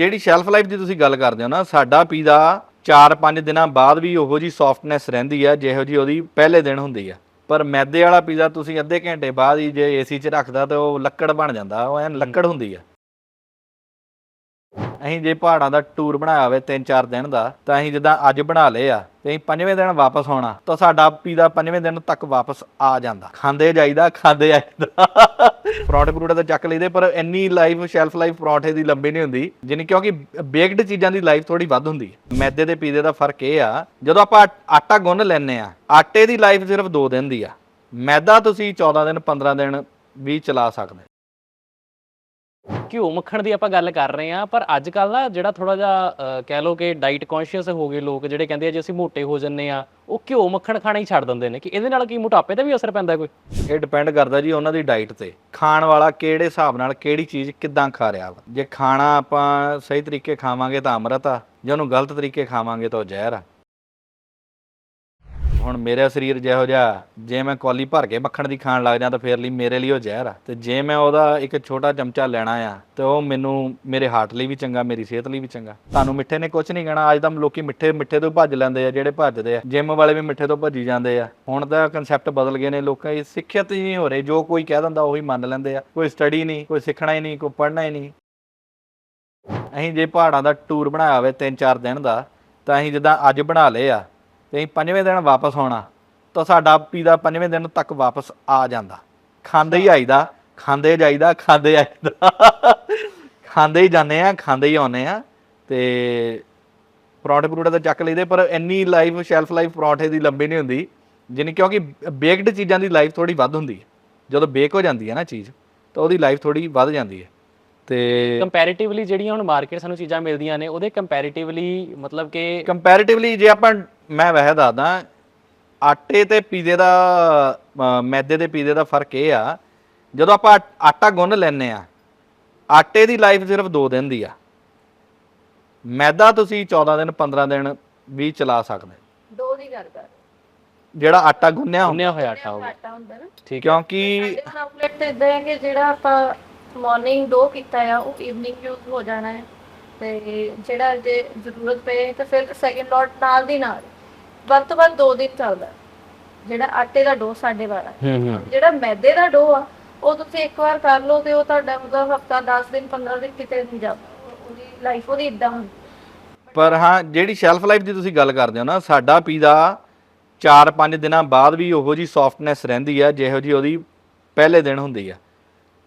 ਜਿਹੜੀ shelf life ਦੀ ਤੁਸੀਂ ਗੱਲ ਕਰਦੇ ਹੋ ਨਾ, ਸਾਡਾ ਪੀਜ਼ਾ 4-5 ਦਿਨਾਂ ਬਾਅਦ ਵੀ ਉਹੋ ਜੀ ਸੌਫਟਨੈਸ ਰਹਿੰਦੀ ਆ, ਜਿਹੋ ਜੀ ਉਹਦੀ ਪਹਿਲੇ ਦਿਨ ਹੁੰਦੀ ਆ। ਪਰ ਮੈਦੇ ਵਾਲਾ ਪੀਜ਼ਾ ਤੁਸੀਂ ਅੱਧੇ ਘੰਟੇ ਬਾਅਦ ਹੀ ਜੇ ਏਸੀ 'ਚ ਰੱਖਦਾ ਤਾਂ ਉਹ ਲੱਕੜ ਬਣ ਜਾਂਦਾ, ਉਹ ਐਨ ਲੱਕੜ ਹੁੰਦੀ ਆ। ਅਸੀਂ ਜੇ ਪਹਾੜਾਂ ਦਾ ਟੂਰ ਬਣਾਇਆ ਹੋਵੇ 3-4 ਦਿਨ ਦਾ, ਤਾਂ ਅਸੀਂ ਜਿੱਦਾਂ ਅੱਜ ਬਣਾ ਲਏ ਆ, ਤੇ ਅਸੀਂ ਪੰਜਵੇਂ ਦਿਨ ਵਾਪਸ ਆਉਣਾ, ਤਾਂ ਸਾਡਾ ਪੀਜ਼ਾ ਪੰਜਵੇਂ ਦਿਨ ਤੱਕ ਵਾਪਸ ਆ ਜਾਂਦਾ। ਖਾਂਦੇ ਜਾਈਦਾ ਖਾਂਦੇ ਜਾਈਦਾ। ਪਰੌਂਠੇ ਪਰੂਠੇ ਤਾਂ ਚੱਕ ਲਈਦੇ, ਪਰ ਇੰਨੀ ਲਾਈਫ ਸ਼ੈਲਫ ਲਾਈਫ ਪਰੌਂਠੇ ਦੀ ਲੰਬੀ ਨਹੀਂ ਹੁੰਦੀ, ਜਿੰਨੀ ਕਿਉਂਕਿ ਬੇਕਡ ਚੀਜ਼ਾਂ ਦੀ ਲਾਈਫ ਥੋੜੀ ਵੱਧ ਹੁੰਦੀ। ਹੈ ਮੈਦੇ ਤੇ ਪੀਦੇ ਦਾ ਫ਼ਰਕ ਇਹ ਆ, ਜਦੋਂ ਆਪਾਂ ਆਟਾ ਗੁੰਨ ਲੈਨੇ ਆ, ਆਟੇ ਦੀ ਲਾਈਫ ਸਿਰਫ 2 ਦਿਨ ਦੀ ਆ। ਮੈਦਾ ਤੁਸੀਂ 14 ਦਿਨ 15 ਦਿਨ ਵੀ ਚਲਾ ਸਕਦੇ। ਘਿਓ ਮੱਖਣ ਦੀ ਆਪਾਂ ਗੱਲ ਕਰ ਰਹੇ ਆ ਪਰ ਅੱਜ ਕੱਲ ਨਾ ਜਿਹੜਾ ਥੋੜਾ ਜਿਹਾ ਕਹਿ ਲਓ ਕਿ ਡਾਈਟ ਕੌਨਸ਼ੀਅਸ ਹੋ ਗਏ ਲੋਕ, ਜਿਹੜੇ ਕਹਿੰਦੇ ਆ ਜੇ ਅਸੀਂ ਮੋਟੇ ਹੋ ਜੰਨੇ ਆ ਉਹ ਘਿਓ ਮੱਖਣ ਖਾਣਾ ਹੀ ਛੱਡ ਦਿੰਦੇ ਨੇ, ਕਿ ਇਹਦੇ ਨਾਲ ਕੀ ਮੋਟਾਪੇ ਤੇ ਵੀ ਅਸਰ ਪੈਂਦਾ ਕੋਈ? ਇਹ ਡਿਪੈਂਡ ਕਰਦਾ ਜੀ ਉਹਨਾਂ ਦੀ ਡਾਈਟ ਤੇ। ਖਾਣ ਵਾਲਾ ਕਿਹੜੇ ਹਿਸਾਬ ਨਾਲ ਕਿਹੜੀ ਚੀਜ਼ ਕਿੱਦਾਂ ਖਾ ਰਿਹਾ ਵਾ? ਜੇ ਖਾਣਾ ਆਪਾਂ ਸਹੀ ਤਰੀਕੇ ਖਾਵਾਂਗੇ ਤਾਂ ਅੰਮ੍ਰਿਤ ਆ, ਜੇ ਉਹਨੂੰ ਗਲਤ ਤਰੀਕੇ ਖਾਵਾਂਗੇ ਤਾਂ ਉਹ ਜ਼ਹਿਰ ਆ। ਹੁਣ ਮੇਰਾ ਸਰੀਰ ਜਿਹੋ ਜਿਹਾ, ਜੇ ਮੈਂ ਕੌਲੀ ਭਰ ਕੇ ਮੱਖਣ ਦੀ ਖਾਣ ਲੱਗ ਜਾਂ ਤਾਂ ਫੇਰ ਲਈ ਮੇਰੇ ਲਈ ਉਹ ਜ਼ਹਿਰ ਆ। ਤੇ ਜੇ ਮੈਂ ਉਹਦਾ ਇੱਕ ਛੋਟਾ ਚਮਚਾ ਲੈਣਾ ਆ, ਤੇ ਉਹ ਮੈਨੂੰ ਮੇਰੇ ਹਾਰਟ ਲਈ ਵੀ ਚੰਗਾ, ਮੇਰੀ ਸਿਹਤ ਲਈ ਵੀ ਚੰਗਾ। ਤੁਹਾਨੂੰ ਮਿੱਠੇ ਨੇ ਕੁਝ ਨਹੀਂ ਕਹਿਣਾ, ਅੱਜ ਤਾਂ ਲੋਕੀ ਮਿੱਠੇ ਮਿੱਠੇ ਤੋਂ ਭੱਜ ਲੈਂਦੇ ਆ, ਜਿਹੜੇ ਭੱਜਦੇ ਆ। ਜਿਮ ਵਾਲੇ ਵੀ ਮਿੱਠੇ ਤੋਂ ਭੱਜੀ ਜਾਂਦੇ ਆ। ਹੁਣ ਤਾਂ ਕਨਸੈਪਟ ਬਦਲ ਗਏ ਨੇ, ਲੋਕਾਂ ਦੀ ਸਿੱਖਿਅਤ ਹੀ ਨਹੀਂ ਹੋ ਰਹੇ। ਜੋ ਕੋਈ ਕਹਿ ਦਿੰਦਾ, ਉਹੀ ਮੰਨ ਲੈਂਦੇ ਆ। ਕੋਈ ਸਟੱਡੀ ਨਹੀਂ, ਕੋਈ ਸਿੱਖਣਾ ਹੀ ਨਹੀਂ, ਕੋਈ ਪੜ੍ਹਨਾ ਹੀ ਨਹੀਂ। ਅਸੀਂ ਜੇ ਪਹਾੜਾਂ ਦਾ ਟੂਰ ਬਣਾਇਆ ਹੋਵੇ 3-4 ਦਿਨ ਦਾ, ਤਾਂ ਅਸੀਂ ਜਿੱਦਾਂ ਅੱਜ ਬਣਾ ਲਏ ਆ ਤੇ ਅਸੀਂ ਪੰਜਵੇਂ ਦਿਨ ਵਾਪਸ ਆਉਣਾ, ਤਾਂ ਸਾਡਾ ਪੀਜ਼ਾ ਪੰਜਵੇਂ ਦਿਨ ਤੱਕ ਵਾਪਸ ਆ ਜਾਂਦਾ। ਖਾਂਦੇ ਹੀ ਆਈਦਾ, ਖਾਂਦੇ ਜਾਈਦਾ, ਖਾਂਦੇ ਆਈਦਾ। ਖਾਂਦੇ ਹੀ ਜਾਂਦੇ ਆ, ਖਾਂਦੇ ਹੀ ਆਉਨੇ ਆ, ਤੇ ਪਰੌਂਠੇ ਪਰੂਠੇ ਤਾਂ ਚੱਕ ਲਈਦੇ, ਪਰ ਇੰਨੀ ਲਾਈਫ ਸ਼ੈਲਫ ਲਾਈਫ ਪਰੌਂਠੇ ਦੀ ਲੰਬੀ ਨਹੀਂ ਹੁੰਦੀ, ਜਿੰਨੀ ਕਿਉਂਕਿ ਬੇਕਡ ਚੀਜ਼ਾਂ ਦੀ ਲਾਈਫ ਥੋੜੀ ਵੱਧ ਹੁੰਦੀ ਹੈ। ਜਦੋਂ ਬੇਕ ਹੋ ਜਾਂਦੀ ਹੈ ਨਾ ਚੀਜ਼, ਤਾਂ ਉਹਦੀ ਲਾਈਫ ਥੋੜੀ ਵੱਧ ਜਾਂਦੀ ਹੈ। ਤੇ ਕੰਪੈਰੀਟਿਵਲੀ ਜਿਹੜੀਆਂ ਹੁਣ ਮਾਰਕੀਟ ਸਾਨੂੰ ਚੀਜ਼ਾਂ ਮਿਲਦੀਆਂ ਨੇ ਉਹਦੇ ਕੰਪੈਰੀਟਿਵਲੀ ਮਤਲਬ ਕਿ ਕੰਪੈਰੀਟਿਵਲੀ ਜੇ ਆਪਾਂ ਮੈਂ ਵੈਸੇ ਦੱਸਦਾ ਆਟੇ ਤੇ ਪੀਜ਼ੇ ਦਾ ਅ, ਮੈਦੇ ਤੇ ਪੀਜ਼ੇ ਦਾ ਫ਼ਰਕ ਇਹ ਆ ਜਦੋਂ ਆਪਾਂ ਆਟਾ ਗੁੰਨ ਲੈਨੇ ਆ ਆਟੇ ਦੀ ਲਾਈਫ ਸਿਰਫ 2 ਦਿਨ ਦੀ ਆ। ਮੈਦਾ ਤੁਸੀਂ 14 ਦਿਨ 15 ਦਿਨ ਵੀ ਚਲਾ ਸਕਦੇ। ਦੋ ਦੀ ਗੱਲ ਕਰ ਜਿਹੜਾ ਆਟਾ ਗੁੰਨਿਆ ਹੁੰਦਾ। ਹੋਇਆ ਆਟਾ ਹੋਵੇ ਆਟਾ ਹੁੰਦਾ ਨਾ। ਠੀਕ ਹੈ ਕਿਉਂਕਿ ਸਾਡੇ ਆਊਟਲੈਟ ਤੇ ਇਦਾਂ ਹੈ ਕਿ ਜਿਹੜਾ ਆਪਾਂ ਮਾਰਨਿੰਗ ਡੋ ਕੀਤਾ ਆ ਉਹ ਈਵਨਿੰਗ ਯੂਜ਼ ਹੋ ਜਾਣਾ ਹੈ। ਤੇ ਜਿਹੜਾ ਜੇ ਜ਼ਰੂਰਤ ਪਏ ਤਾਂ ਫਿਰ ਸੈਕਿੰਡ ਲੋਟ ਨਾਲ ਦੀ ਨਾਲ। ਵੱਧ ਤੋਂ ਵੱਧ ਦੋ ਦਿਨ ਚੱਲਦਾ ਜਿਹੜਾ ਆਟੇ ਦਾ ਡੋ ਸਾਡੇ ਵਾਲਾ ਹੂੰ। ਹੂੰ ਜਿਹੜਾ ਮੈਦੇ ਦਾ ਡੋ ਆ ਉਹ ਤੁਸੀਂ ਇੱਕ ਵਾਰ ਕਰ ਲਓ ਤੇ ਉਹ ਤੁਹਾਡਾ ਮਤਲਬ ਹਫਤਾ 10 ਦਿਨ 15 ਦਿਨ ਕਿਤੇ ਨਹੀਂ ਜਾਂਦਾ। ਉਹਦੀ ਲਾਈਫ ਉਹਦੀ ਇਦਾਂ ਹੁੰਦੀ ਪਰ ਹਾਂ ਜਿਹੜੀ ਸ਼ੈਲਫ ਲਾਈਫ ਦੀ ਤੁਸੀਂ ਗੱਲ ਕਰਦੇ ਹੋ ਨਾ ਸਾਡਾ ਪੀਜ਼ਾ 4-5 ਦਿਨਾਂ ਬਾਅਦ ਵੀ ਉਹੋ ਜੀ ਸੌਫਟਨੈਸ ਰਹਿੰਦੀ ਆ ਜਿਹੋ ਜੀ ਉਹਦੀ ਪਹਿਲੇ ਦਿਨ ਹੁੰਦੀ ਆ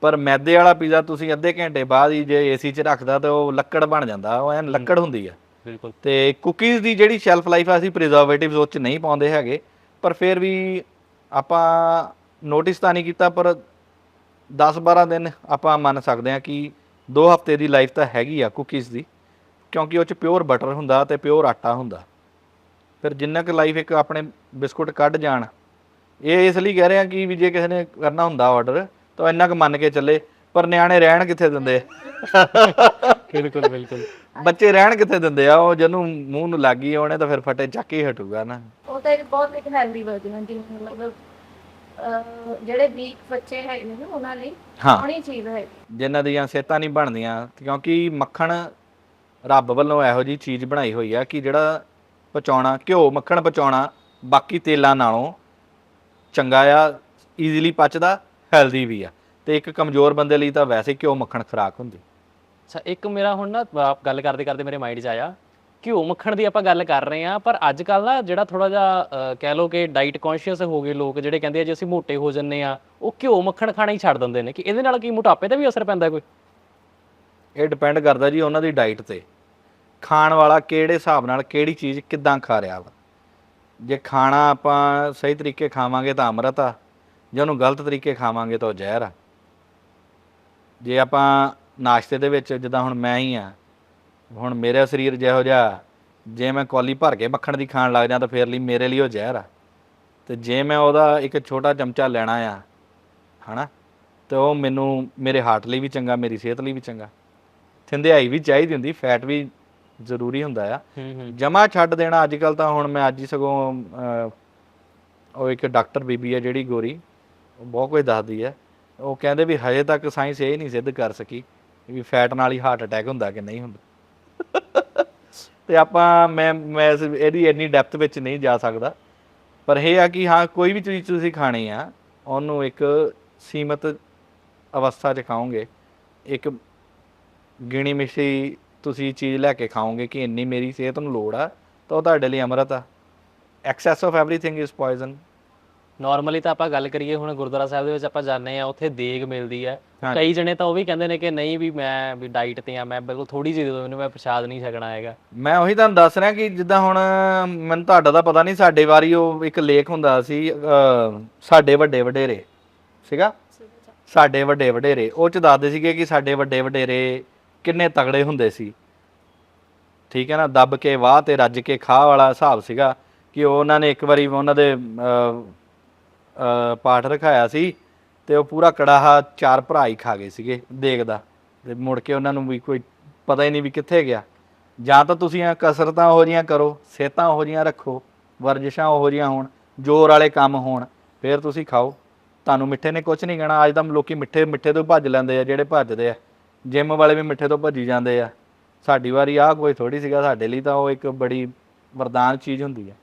ਪਰ ਮੈਦੇ ਵਾਲਾ ਪੀਜ਼ਾ ਤੁਸੀਂ ਅੱਧੇ ਘੰਟੇ ਬਾਅਦ ਹੀ ਜੇ ਏਸੀ 'ਚ ਰੱਖਦਾ ਤਾਂ ਉਹ ਲੱਕੜ ਬਣ ਜਾਂਦਾ ਉਹ ਐਨ ਲੱਕੜ ਹੁੰਦੀ ਆ। ਬਿਲਕੁਲ। ਤੇ ਕੁਕੀਜ਼ ਦੀ ਜਿਹੜੀ ਸ਼ੈਲਫ ਲਾਈਫ ਆ ਅਸੀਂ ਪ੍ਰੀਜ਼ਰਵੇਟਿਵਸ ਉਹ 'ਚ ਨਹੀਂ ਪਾਉਂਦੇ ਹੈਗੇ ਪਰ ਫਿਰ ਵੀ ਆਪਾਂ ਨੋਟਿਸ ਤਾਂ ਨਹੀਂ ਕੀਤਾ ਪਰ 10-12 ਦਿਨ ਆਪਾਂ ਮੰਨ ਸਕਦੇ ਹਾਂ ਕਿ 2 ਹਫ਼ਤੇ ਦੀ ਲਾਈਫ ਤਾਂ ਹੈਗੀ ਆ ਕੁਕੀਜ਼ ਦੀ ਕਿਉਂਕਿ ਉਹ 'ਚ ਪਿਓਰ ਬਟਰ ਹੁੰਦਾ ਤੇ ਪਿਓਰ ਆਟਾ ਹੁੰਦਾ। ਫਿਰ ਜਿੰਨਾ ਕੁ ਲਾਈਫ ਇੱਕ ਆਪਣੇ ਬਿਸਕੁਟ ਕੱਢ ਜਾਣ ਇਹ ਇਸ ਲਈ ਕਹਿ ਰਹੇ ਆ ਕਿ ਵੀ ਜੇ ਕਿਸੇ ਨੇ ਕਰਨਾ ਹੁੰਦਾ ਆਰਡਰ ਤਾਂ ਇੰਨਾ ਕੁ ਮੰਨ ਕੇ ਚੱਲੇ ਪਰ ਨਿਆਣੇ ਰਹਿਣ ਕਿੱਥੇ ਦਿੰਦੇ? ਬਿਲਕੁਲ ਬਿਲਕੁਲ। ਬੱਚੇ ਰਹਿਣ ਕਿੱਥੇ ਦਿੰਦੇ ਆ? ਉਹ ਜਿਹਨੂੰ ਮੂੰਹ ਨੂੰ ਲੱਗੀ ਉਹਨੇ ਤਾਂ ਫਿਰ ਫਟੇ ਚੱਕ ਹੀ ਹਟੂਗਾ ਨਾ। ਉਹ ਤਾਂ ਇੱਕ ਬਹੁਤ ਇੱਕ ਹੈਲਦੀ ਵਰਜਨ ਹੈ ਜਿਵੇਂ ਮਤਲਬ ਅਹ, ਜਿਹੜੇ ਵੀਕ ਬੱਚੇ ਹੈਗੇ ਨੇ ਨਾ, ਉਹਨਾਂ ਲਈ ਹਾਂ। ਸੋਹਣੀ ਚੀਜ਼ ਹੈ ਜਿਨ੍ਹਾਂ ਦੀਆਂ ਸਿਹਤਾਂ ਨਹੀਂ ਬਣਦੀਆਂ ਕਿਉਂਕਿ ਮੱਖਣ ਰੱਬ ਵੱਲੋਂ ਇਹੋ ਜੀ ਚੀਜ਼ ਬਣਾਈ ਹੋਈ ਆ ਕਿ ਜਿਹੜਾ ਪਚਾਉਣਾ ਘਿਓ ਮੱਖਣ ਪਚਾਉਣਾ ਬਾਕੀ ਤੇਲਾਂ ਨਾਲੋਂ ਚੰਗਾ ਆ ਈਜ਼ੀਲੀ ਪਚਦਾ। ਹੈਲਦੀ ਵੀ ਆ। ਤੇ ਇੱਕ ਕਮਜ਼ੋਰ ਬੰਦੇ ਲਈ ਤਾਂ ਵੈਸੇ ਘਿਓ ਮੱਖਣ ਖੁਰਾਕ ਹੁੰਦੀ। ਅੱਛਾ ਇੱਕ ਮੇਰਾ ਹੁਣ ਨਾ ਆਪ ਗੱਲ ਕਰਦੇ ਕਰਦੇ ਮੇਰੇ ਮਾਈਂਡ 'ਚ ਆਇਆ। ਘਿਓ ਮੱਖਣ ਦੀ ਆਪਾਂ ਗੱਲ ਕਰ ਰਹੇ ਆ ਪਰ ਅੱਜ ਕੱਲ ਨਾ ਜਿਹੜਾ ਥੋੜਾ ਜਿਹਾ ਕਹਿ ਲਓ ਕਿ ਡਾਈਟ ਕੌਨਸ਼ੀਅਸ ਹੋ ਗਏ ਲੋਕ ਜਿਹੜੇ ਕਹਿੰਦੇ ਆ ਜੇ ਅਸੀਂ ਮੋਟੇ ਹੋ ਜੰਨੇ ਆ ਉਹ ਘਿਓ ਮੱਖਣ ਖਾਣਾ ਹੀ ਛੱਡ ਦਿੰਦੇ ਨੇ। ਕਿ ਇਹਦੇ ਨਾਲ ਕੀ ਮੋਟਾਪੇ ਤੇ ਵੀ ਅਸਰ ਪੈਂਦਾ ਕੋਈ? ਇਹ ਡਿਪੈਂਡ ਕਰਦਾ ਜੀ ਉਹਨਾਂ ਦੀ ਡਾਈਟ ਤੇ। ਖਾਣ ਵਾਲਾ ਕਿਹੜੇ ਹਿਸਾਬ ਨਾਲ ਕਿਹੜੀ ਚੀਜ਼ ਕਿੱਦਾਂ ਖਾ ਰਿਹਾ ਵਾ। ਜੇ ਖਾਣਾ ਆਪਾਂ ਸਹੀ ਤਰੀਕੇ ਖਾਵਾਂਗੇ ਤਾਂ ਅੰਮ੍ਰਿਤ ਆ। ਜੇ ਉਹਨੂੰ ਗਲਤ ਤਰੀਕੇ ਖਾਵਾਂਗੇ ਤਾਂ ਉਹ ਜ਼ਹਿਰ ਆ। ਜੇ ਆਪਾਂ ਨਾਸ਼ਤੇ ਦੇ ਵਿੱਚ ਜਿੱਦਾਂ ਹੁਣ ਮੈਂ ਹੀ ਆ ਹੁਣ ਮੇਰਾ ਸਰੀਰ ਜਿਹੋ ਜਿਹਾ ਜੇ ਮੈਂ ਕੌਲੀ ਭਰ ਕੇ ਮੱਖਣ ਦੀ ਖਾਣ ਲੱਗ ਜਾਂ ਤਾਂ ਫੇਰ ਲਈ ਮੇਰੇ ਲਈ ਉਹ ਜ਼ਹਿਰ ਆ। ਤੇ ਜੇ ਮੈਂ ਉਹਦਾ ਇੱਕ ਛੋਟਾ ਚਮਚਾ ਲੈਣਾ ਆ ਹਨਾ ਤੇ ਉਹ ਮੈਨੂੰ ਮੇਰੇ ਹਾਰਟ ਲਈ ਵੀ ਚੰਗਾ ਮੇਰੀ ਸਿਹਤ ਲਈ ਵੀ ਚੰਗਾ। ਥਿੰਦਿਆਈ ਵੀ ਚਾਹੀਦੀ ਹੁੰਦੀ ਫੈਟ ਵੀ ਜ਼ਰੂਰੀ ਹੁੰਦਾ ਆ। ਜਮਾ ਛੱਡ ਦੇਣਾ ਅੱਜ ਕੱਲ ਤਾਂ ਹੁਣ ਮੈਂ ਅੱਜ ਹੀ ਸਗੋਂ ਉਹ ਇੱਕ ਡਾਕਟਰ ਬੀਬੀ ਹੈ ਜਿਹੜੀ ਗੋਰੀ ਉਹ ਬਹੁਤ ਕੁਝ ਦੱਸਦੀ ਹੈ। ਉਹ ਕਹਿੰਦੇ ਵੀ ਹਜੇ ਤੱਕ ਸਾਇੰਸ ਇਹ ਨਹੀਂ ਸਿੱਧ ਕਰ ਸਕੀ ਵੀ ਫੈਟ ਨਾਲ ਹੀ ਹਾਰਟ ਅਟੈਕ ਹੁੰਦਾ ਕਿ ਨਹੀਂ ਹੁੰਦਾ। ਤੇ ਆਪਾਂ ਮੈਂ ਮੈਂ ਇਹਦੀ ਇੰਨੀ ਡੈਪਥ ਵਿੱਚ ਨਹੀਂ ਜਾ ਸਕਦਾ। ਪਰ ਇਹ ਆ ਕਿ ਹਾਂ, ਕੋਈ ਵੀ ਚੀਜ਼ ਤੁਸੀਂ ਖਾਣੀ ਆ, ਉਹਨੂੰ ਇੱਕ ਸੀਮਤ ਅਵਸਥਾ 'ਚ ਖਾਓਗੇ। ਇੱਕ ਗਿਣੀ ਮਿਸ਼ੀ ਤੁਸੀਂ ਚੀਜ਼ ਲੈ ਕੇ ਖਾਓਗੇ ਕਿ ਇੰਨੀ ਮੇਰੀ ਸਿਹਤ ਨੂੰ ਲੋੜ ਆ, ਤਾਂ ਉਹ ਤੁਹਾਡੇ ਲਈ ਅੰਮ੍ਰਿਤ ਆ। Excess of everything is poison normally ਤਾਂ ਆਪਾਂ ਗੱਲ ਕਰੀਏ ਹੁਣ ਗੁਰਦੁਆਰਾ ਸਾਹਿਬ ਦੇ ਵਿੱਚ ਆਪਾਂ ਜਾਂਦੇ ਆ ਉੱਥੇ ਦੇਗ ਮਿਲਦੀ ਹੈ। ਹਾਂਜੀ। ਕਈ ਜਣੇ ਤਾਂ ਉਹ ਵੀ ਕਹਿੰਦੇ ਨੇ ਕਿ ਨਹੀਂ ਵੀ ਮੈਂ ਵੀ ਡਾਈਟ ਤੇ ਆ ਮੈਂ ਬਿਲਕੁਲ ਥੋੜੀ ਜਿਹੀ ਦੇ ਦਿਓ ਮੈਨੂੰ ਮੈਂ ਪ੍ਰਸ਼ਾਦ ਨਹੀਂ ਛਕਣਾ ਹੈਗਾ। ਮੈਂ ਉਹੀ ਤੁਹਾਨੂੰ ਦੱਸ ਰਿਹਾ ਕਿ ਜਿੱਦਾਂ ਹੁਣ ਮੈਨੂੰ ਤੁਹਾਡਾ ਤਾਂ ਪਤਾ ਨਹੀਂ ਸਾਡੇ ਵਾਰੀ ਉਹ ਇੱਕ ਲੇਖ ਹੁੰਦਾ ਸੀ ਅਹ, ਸਾਡੇ ਵੱਡੇ ਵਡੇਰੇ ਸੀਗਾ? ਸਾਡੇ ਵੱਡੇ ਵਡੇਰੇ ਉਹ ਚ ਦੱਸਦੇ ਸੀਗੇ ਕਿ ਸਾਡੇ ਵੱਡੇ ਵਡੇਰੇ ਕਿੰਨੇ ਤਗੜੇ ਹੁੰਦੇ ਸੀ। ਠੀਕ ਹੈ ਨਾ ਦੱਬ ਕੇ ਵਾਹ ਤੇ ਰੱਜ ਕੇ ਖਾ ਵਾਲਾ ਹਿਸਾਬ ਸੀਗਾ ਕਿ ਉਹ ਉਹਨਾਂ ਨੇ ਇੱਕ ਵਾਰੀ ਉਹਨਾਂ ਦੇ ਅਹ, ਪਾਠ ਰਖਾਇਆ ਸੀ ਤੇ ਉਹ ਪੂਰਾ ਕੜਾਹਾ ਚਾਰ ਭਰਾ ਹੀ ਖਾ ਗਏ ਸੀਗੇ ਦੇਖਦਾ। ਤੇ ਮੁੜ ਕੇ ਉਹਨਾਂ ਨੂੰ ਵੀ ਕੋਈ ਪਤਾ ਹੀ ਨਹੀਂ ਵੀ ਕਿੱਥੇ ਗਿਆ। ਜਾਂ ਤਾਂ ਤੁਸੀਂ ਇਹ ਕਸਰਤਾਂ ਉਹੋ ਜੀਆਂ ਕਰੋ, ਸਿਹਤਾਂ ਉਹੋ ਜੀਆਂ ਰੱਖੋ, ਵਰਜਿਸ਼ਾਂ ਉਹੋ ਜੀਆਂ ਹੋਣ, ਜ਼ੋਰ ਵਾਲੇ ਕੰਮ ਹੋਣ, ਫਿਰ ਤੁਸੀਂ ਖਾਓ। ਤੁਹਾਨੂੰ ਮਿੱਠੇ ਨੇ ਕੁਝ ਨਹੀਂ ਕਹਿਣਾ, ਅੱਜ ਤਾਂ ਲੋਕੀ ਮਿੱਠੇ ਮਿੱਠੇ ਤੋਂ ਭੱਜ ਲੈਂਦੇ ਆ ਜਿਹੜੇ ਭੱਜਦੇ ਆ। ਜਿਮ ਵਾਲੇ ਵੀ ਮਿੱਠੇ ਤੋਂ ਭੱਜੀ ਜਾਂਦੇ ਆ। ਸਾਡੀ ਵਾਰੀ ਆਹ ਕੋਈ ਥੋੜੀ ਸੀਗਾ, ਸਾਡੇ ਲਈ ਤਾਂ ਉਹ ਇੱਕ ਬੜੀ ਵਰਦਾਨ ਚੀਜ਼ ਹੁੰਦੀ ਹੈ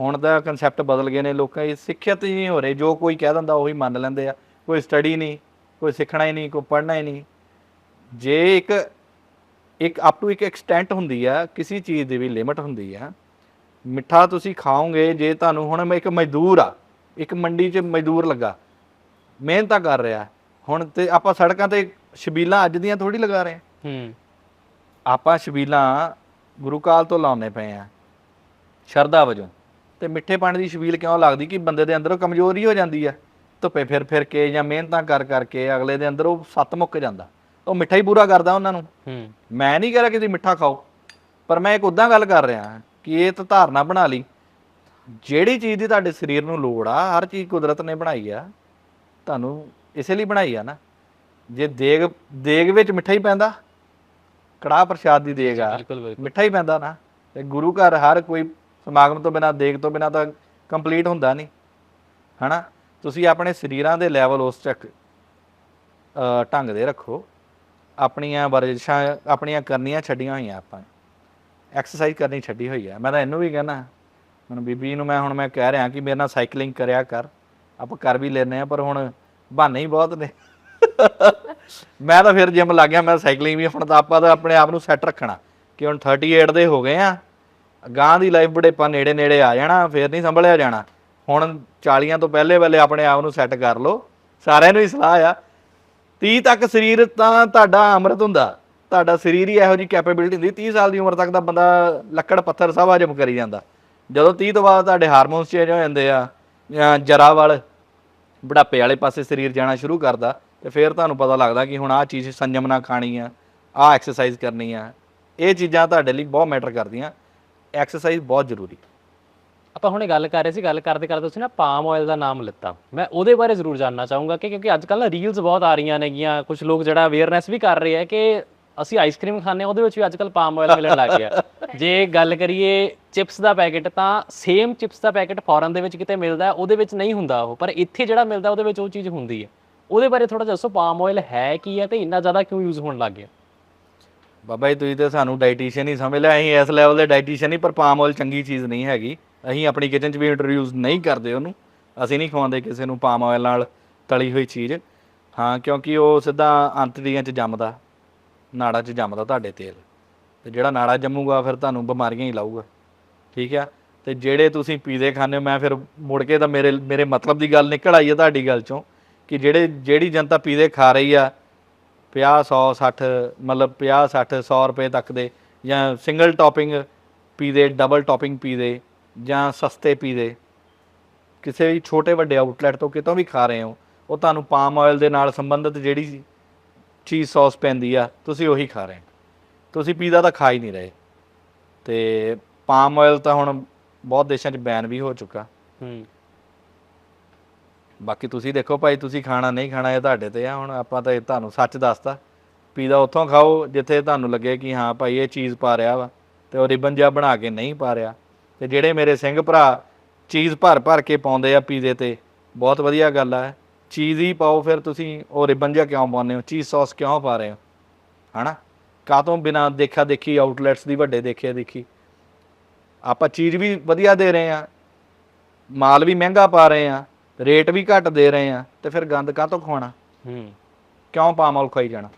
ਹੁਣ ਦਾ ਕਨਸੈਪਟ ਬਦਲ ਗਏ ਨੇ ਲੋਕਾਂ ਦੀ ਸਿੱਖਿਅਤ ਹੀ ਨਹੀਂ ਹੋ ਰਹੇ ਜੋ ਕੋਈ ਕਹਿ ਦਿੰਦਾ ਉਹੀ ਮੰਨ ਲੈਂਦੇ ਆ। ਕੋਈ ਸਟੱਡੀ ਨਹੀਂ ਕੋਈ ਸਿੱਖਣਾ ਹੀ ਨਹੀਂ ਕੋਈ ਪੜ੍ਹਨਾ ਹੀ ਨਹੀਂ। ਜੇ ਇੱਕ ਇੱਕ ਅਪ ਟੂ ਇੱਕ ਐਕਸਟੈਂਟ ਹੁੰਦੀ ਆ ਕਿਸੇ ਚੀਜ਼ ਦੀ ਵੀ ਲਿਮਿਟ ਹੁੰਦੀ ਆ ਮਿੱਠਾ ਤੁਸੀਂ ਖਾਓਗੇ ਜੇ ਤੁਹਾਨੂੰ ਹੁਣ ਮੈਂ ਇੱਕ ਮਜ਼ਦੂਰ ਆ ਇੱਕ ਮੰਡੀ 'ਚ ਮਜ਼ਦੂਰ ਲੱਗਾ ਮਿਹਨਤਾਂ ਕਰ ਰਿਹਾ ਹੁਣ ਤੇ ਆਪਾਂ ਸੜਕਾਂ ਤੇ ਛਬੀਲਾਂ ਅੱਜ ਦੀਆਂ ਥੋੜੀ ਲਗਾ ਰਹੇ ਹੂੰ। ਆਪਾਂ ਛਬੀਲਾਂ ਗੁਰੂ ਕਾਲ ਤੋਂ ਲਾਉਨੇ ਪਏ ਆ ਸ਼ਰਧਾ ਵਜੋਂ। ਤੇ ਮਿੱਠੇ ਪਾਣੀ ਦੀ ਛਬੀਲ ਕਿਉਂ ਲੱਗਦੀ ਕਿ ਬੰਦੇ ਦੇ ਅੰਦਰੋਂ ਕਮਜ਼ੋਰੀ ਹੋ ਜਾਂਦੀ ਆ ਧੁੱਪੇ ਫਿਰ ਫਿਰ ਕੇ ਜਾਂ ਮਿਹਨਤਾਂ ਕਰ ਕਰਕੇ ਅਗਲੇ ਦੇ ਅੰਦਰ ਉਹ ਸੱਤ ਮੁੱਕ ਜਾਂਦਾ। ਉਹ ਮਿੱਠਾ ਹੀ ਪੂਰਾ ਕਰਦਾ ਉਹਨਾਂ ਨੂੰ। ਹੂੰ। ਮੈਂ ਨਹੀਂ ਕਹਿ ਰਿਹਾ ਕਿ ਤੁਸੀਂ ਮਿੱਠਾ ਖਾਓ ਪਰ ਮੈਂ ਇੱਕ ਉਦਾਂ ਗੱਲ ਕਰ ਰਿਹਾ ਕਿ ਇਹ ਤਾਂ ਧਾਰਨਾ ਬਣਾ ਲਈ। ਜਿਹੜੀ ਚੀਜ਼ ਦੀ ਤੁਹਾਡੇ ਸਰੀਰ ਨੂੰ ਲੋੜ ਆ ਹਰ ਚੀਜ਼ ਕੁਦਰਤ ਨੇ ਬਣਾਈ ਆ ਤੁਹਾਨੂੰ ਇਸੇ ਲਈ ਬਣਾਈ ਆ ਨਾ। ਜੇ ਦੇਗ ਦੇਗ ਵਿੱਚ ਮਿੱਠਾ ਹੀ ਪੈਂਦਾ ਕੜਾਹ ਪ੍ਰਸ਼ਾਦ ਦੀ ਦੇਗ ਆ ਮਿੱਠਾ ਹੀ ਪੈਂਦਾ ਨਾ। ਤੇ ਗੁਰੂ ਘਰ ਹਰ ਕੋਈ ਸਮਾਗਮ ਤੋਂ ਬਿਨਾ ਦੇਖ ਤੋਂ ਬਿਨਾ ਤਾਂ ਕੰਪਲੀਟ ਹੁੰਦਾ ਨਹੀਂ, ਹਨਾ? ਤੁਸੀਂ ਆਪਣੇ ਸਰੀਰਾਂ ਦੇ ਲੈਵਲ ਉਸ ਚੱਕ ਢੰਗ ਦੇ ਰੱਖੋ। ਆਪਣੀਆਂ ਵਰਜਿਸ਼ਾਂ, ਆਪਣੀਆਂ ਕਰਨੀਆਂ ਛੱਡੀਆਂ ਹੋਈਆਂ ਆਪਾਂ। ਐਕਸਰਸਾਈਜ਼ ਕਰਨੀ ਛੱਡੀ ਹੋਈ ਹੈ ਮੈਂ ਤਾਂ ਇਹਨੂੰ ਵੀ ਕਹਿਣਾ ਹੁਣ ਬੀਬੀ ਨੂੰ ਮੈਂ ਹੁਣ ਮੈਂ ਕਹਿ ਰਿਹਾ ਕਿ ਮੇਰੇ ਨਾਲ ਸਾਈਕਲਿੰਗ ਕਰਿਆ ਕਰ। ਆਪਾਂ ਕਰ ਵੀ ਲੈਨੇ ਆ ਪਰ ਹੁਣ ਬਹਾਨੇ ਹੀ ਬਹੁਤ ਨੇ। ਮੈਂ ਤਾਂ ਫਿਰ ਜਿਮ ਲੱਗ ਗਿਆ, ਮੈਂ ਸਾਈਕਲਿੰਗ ਵੀ ਹੁਣ ਤਾਂ ਆਪਾਂ ਤਾਂ ਆਪਣੇ ਆਪ ਨੂੰ ਸੈੱਟ ਰੱਖਣਾ ਕਿ ਹੁਣ 38 ਦੇ ਹੋ ਗਏ ਆ। ਗਾਂ ਦੀ ਲਾਈਫ ਬੜੇ ਨੇੜੇ ਨੇੜੇ ਆ ਜਾਣਾ, ਫਿਰ ਨਹੀਂ ਸੰਭਲਿਆ ਜਾਣਾ। ਹੁਣ 40 ਤੋਂ ਪਹਿਲੇ ਪਹਿਲੇ ਆਪਣੇ ਆਪ ਨੂੰ ਸੈੱਟ ਕਰ ਲਓ। ਸਾਰਿਆਂ ਨੂੰ ਹੀ ਸਲਾਹ ਆ। 30 ਤੱਕ ਸਰੀਰ ਤਾਂ ਤੁਹਾਡਾ ਅੰਮ੍ਰਿਤ ਹੁੰਦਾ। ਤੁਹਾਡਾ ਸਰੀਰ ਹੀ ਇਹੋ ਜੀ ਕੈਪੇਬਿਲਿਟੀ ਹੁੰਦੀ 30 ਸਾਲ ਦੀ ਉਮਰ ਤੱਕ ਤਾਂ ਬੰਦਾ ਲੱਕੜ, ਪੱਥਰ, ਸਭ ਹਜਮ ਕਰੀ ਜਾਂਦਾ। ਜਦੋਂ 30 ਤੋਂ ਬਾਅਦ ਤੁਹਾਡੇ ਹਾਰਮੋਨਸ ਚੇਂਜ ਹੋ ਜਾਂਦੇ ਆ, ਜਾਂ ਜਰਾ ਵਾਲ, ਬੁਢਾਪੇ ਵਾਲੇ ਪਾਸੇ ਸਰੀਰ ਜਾਣਾ ਸ਼ੁਰੂ ਕਰਦਾ, ਤੇ ਫਿਰ ਤੁਹਾਨੂੰ ਪਤਾ ਲੱਗਦਾ ਕਿ ਹੁਣ ਆਹ ਚੀਜ਼ ਸੰਜਮ ਨਾਲ ਖਾਣੀ ਆ, ਆਹ ਐਕਸਰਸਾਈਜ਼ ਕਰਨੀ ਆ। ਇਹ ਚੀਜ਼ਾਂ ਤੁਹਾਡੇ ਲਈ ਬਹੁਤ ਮੈਟਰ ਕਰਦੀਆਂ। ਐਕਸਰਸਾਈਜ਼ ਬਹੁਤ ਜ਼ਰੂਰੀ। ਆਪਾਂ ਹੁਣੇ ਗੱਲ ਕਰ ਰਹੇ ਸੀ ਗੱਲ ਕਰਦੇ ਕਰਦੇ ਤੁਸੀਂ ਨਾ ਪਾਮ ਆਇਲ ਦਾ ਨਾਮ ਲਿੱਤਾ। ਮੈਂ ਉਹਦੇ ਬਾਰੇ ਜ਼ਰੂਰ ਜਾਨਣਾ ਚਾਹੂੰਗਾ ਕਿ ਕਿਉਂਕਿ ਅੱਜ ਕੱਲ੍ਹ ਰੀਲਸ ਬਹੁਤ ਆ ਰਹੀਆਂ ਨੇਗੀਆਂ ਕੁਝ ਲੋਕ ਜਿਹੜਾ ਅਵੇਅਰਨੈਸ ਵੀ ਕਰ ਰਹੇ ਆ ਕਿ ਅਸੀਂ ਆਈਸਕ੍ਰੀਮ ਖਾਂਦੇ ਆ ਉਹਦੇ ਵਿੱਚ ਵੀ ਅੱਜ ਕੱਲ੍ਹ ਪਾਮ ਆਇਲ ਮਿਲਣ ਲੱਗ ਗਿਆ। ਜੇ ਗੱਲ ਕਰੀਏ ਚਿਪਸ ਦਾ ਪੈਕੇਟ ਤਾਂ ਸੇਮ ਚਿਪਸ ਦਾ ਪੈਕੇਟ ਫੋਰਨ ਦੇ ਵਿੱਚ ਕਿਤੇ ਮਿਲਦਾ ਹੈ, ਉਹਦੇ ਵਿੱਚ ਨਹੀਂ ਹੁੰਦਾ ਉਹ ਪਰ ਇੱਥੇ ਜਿਹੜਾ ਮਿਲਦਾ ਉਹਦੇ ਵਿੱਚ ਉਹ ਚੀਜ਼ ਹੁੰਦੀ ਹੈ। ਉਹਦੇ ਬਾਰੇ ਥੋੜਾ ਜਿਹਾ ਦੱਸੋ ਪਾਮ ਆਇਲ ਹੈ ਕੀ ਹੈ ਤੇ ਇੰਨਾ ਜ਼ਿਆਦਾ ਕਿਉਂ ਯੂਜ਼ ਹੋਣ ਲੱਗ ਗਿਆ? ਬਾਬਾ ਜੀ, ਤੁਸੀਂ ਤੇ ਸਾਨੂੰ ਡਾਈਟੀਸ਼ੀਅਨ ਹੀ ਸਮਝ ਲਿਆ, ਅਸੀਂ ਇਸ ਲੈਵਲ ਦੇ ਡਾਈਟੀਸ਼ੀਅਨ ਹੀ, ਪਰ ਪਾਮ ਆਇਲ ਚੰਗੀ ਚੀਜ਼ ਨਹੀਂ ਹੈਗੀ। ਅਸੀਂ ਆਪਣੀ ਕਿਚਨ 'ਚ ਵੀ ਇੰਟਰੋਡਿਊਸ ਨਹੀਂ ਕਰਦੇ ਉਹਨੂੰ। ਅਸੀਂ ਨਹੀਂ ਖਵਾਉਂਦੇ ਕਿਸੇ ਨੂੰ ਪਾਮ ਆਇਲ ਨਾਲ ਤਲੀ ਹੋਈ ਚੀਜ਼। ਹਾਂ, ਕਿਉਂਕਿ ਉਹ ਸਿੱਧਾ ਅੰਤੜੀਆਂ 'ਚ ਜੰਮਦਾ। ਨਾੜਾਂ 'ਚ ਜੰਮਦਾ ਤੁਹਾਡੇ ਤੇਲ। ਤੇ ਜਿਹੜਾ ਨਾੜਾ ਜੰਮੂਗਾ, ਫਿਰ ਤੁਹਾਨੂੰ ਬਿਮਾਰੀਆਂ ਹੀ ਲਾਊਗਾ। ਠੀਕ ਆ? ਤੇ ਜਿਹੜੇ ਤੁਸੀਂ ਪੀਜ਼ੇ ਖਾਂਦੇ ਹੋ, ਮੈਂ ਫਿਰ ਮੁੜ ਕੇ ਤਾਂ ਮੇਰੇ ਮੇਰੇ ਮਤਲਬ ਦੀ ਗੱਲ ਨਿਕਲ ਆਈ ਹੈ ਤੁਹਾਡੀ ਗੱਲ 'ਚੋਂ, ਕਿ ਜਿਹੜੇ, ਜਿਹੜੀ ਜਨਤਾ ਪੀਜ਼ੇ ਖਾ ਰਹੀ ਆ 50 100 60 ਮਤਲਬ 50 60 100 ਰੁਪਏ ਤੱਕ ਦੇ ਜਾਂ ਸਿੰਗਲ ਟੌਪਿੰਗ ਦੇ, ਡਬਲ ਟੌਪਿੰਗ ਦੇ ਜਾਂ ਸਸਤੇ ਪੀ ਦੇ, ਕਿਸੇ ਵੀ ਛੋਟੇ ਵੱਡੇ ਆਊਟਲੈਟ ਤੋਂ ਕਿਤੋਂ ਵੀ ਖਾ ਰਹੇ ਹੋ, ਉਹ ਤੁਹਾਨੂੰ ਪਾਮ ਆਇਲ ਦੇ ਨਾਲ ਸੰਬੰਧਿਤ ਜਿਹੜੀ ਚੀਜ਼ ਸੌਸ ਪੈਂਦੀ ਆ, ਤੁਸੀਂ ਉਹੀ ਖਾ ਰਹੇ ਤੁਸੀਂ ਪੀਜ਼ਾ ਤਾਂ ਖਾ ਹੀ ਨਹੀਂ ਰਹੇ। ਤੇ ਪਾਮ ਆਇਲ ਤਾਂ ਹੁਣ ਬਹੁਤ ਦੇਸ਼ਾਂ 'ਚ ਬੈਨ ਵੀ ਹੋ ਚੁੱਕਾ। ਹੂੰ। ਬਾਕੀ ਤੁਸੀਂ ਦੇਖੋ ਭਾਈ, ਤੁਸੀਂ ਖਾਣਾ ਨਹੀਂ ਖਾਣਾ ਇਹ ਤੁਹਾਡੇ ਤੇ ਆ। ਹੁਣ ਆਪਾਂ ਤਾਂ ਇਹ ਤੁਹਾਨੂੰ ਸੱਚ ਦੱਸਤਾ। ਪੀਜ਼ਾ ਉੱਥੋਂ ਖਾਓ, ਜਿੱਥੇ ਤੁਹਾਨੂੰ ਲੱਗੇ ਕਿ ਹਾਂ ਭਾਈ, ਇਹ ਚੀਜ਼ ਪਾ ਰਿਹਾ ਵਾ ਤੇ ਉਹ ਰਿਬਨ ਜਿਹਾ ਬਣਾ ਕੇ ਨਹੀਂ ਪਾ ਰਿਹਾ। ਤੇ ਜਿਹੜੇ ਮੇਰੇ ਸਿੰਘ ਭਰਾ ਚੀਜ਼ ਭਰ ਭਰ ਕੇ ਪਾਉਂਦੇ ਆ ਪੀਜ਼ੇ ਤੇ, ਬਹੁਤ ਵਧੀਆ ਗੱਲ ਆ। ਚੀਜ਼ ਹੀ ਪਾਓ, ਫਿਰ ਤੁਸੀਂ ਉਹ ਰਿਬਨ ਜਿਹਾ ਕਿਉਂ ਪਾਉਂਦੇ ਹੋ? ਚੀਜ਼ ਸੌਸ ਕਿਉਂ ਪਾ ਰਹੇ ਹੋ? ਹਨਾ? ਕਾਹਤੋਂ ਬਿਨਾ ਦੇਖਾ ਦੇਖੀ ਆਊਟਲੈਟਸ ਦੀ ਵੱਡੇ ਦੇਖਿਆ ਦੇਖੀ। ਆਪਾਂ ਚੀਜ਼ ਵੀ ਵਧੀਆ ਦੇ ਰਹੇ ਆ। ਮਾਲ ਵੀ ਮਹਿੰਗਾ ਪਾ ਰਹੇ ਆ। ਰੇਟ ਵੀ ਘੱਟ ਦੇ ਰਹੇ ਆ ਤੇ ਫਿਰ ਗੰਦ ਕਾਹਤੋਂ ਖਵਾਉਣਾ? ਹੂੰ। ਕਿਉਂ ਪਾਮਾਲ ਖਾਈ ਜਾਣਾ?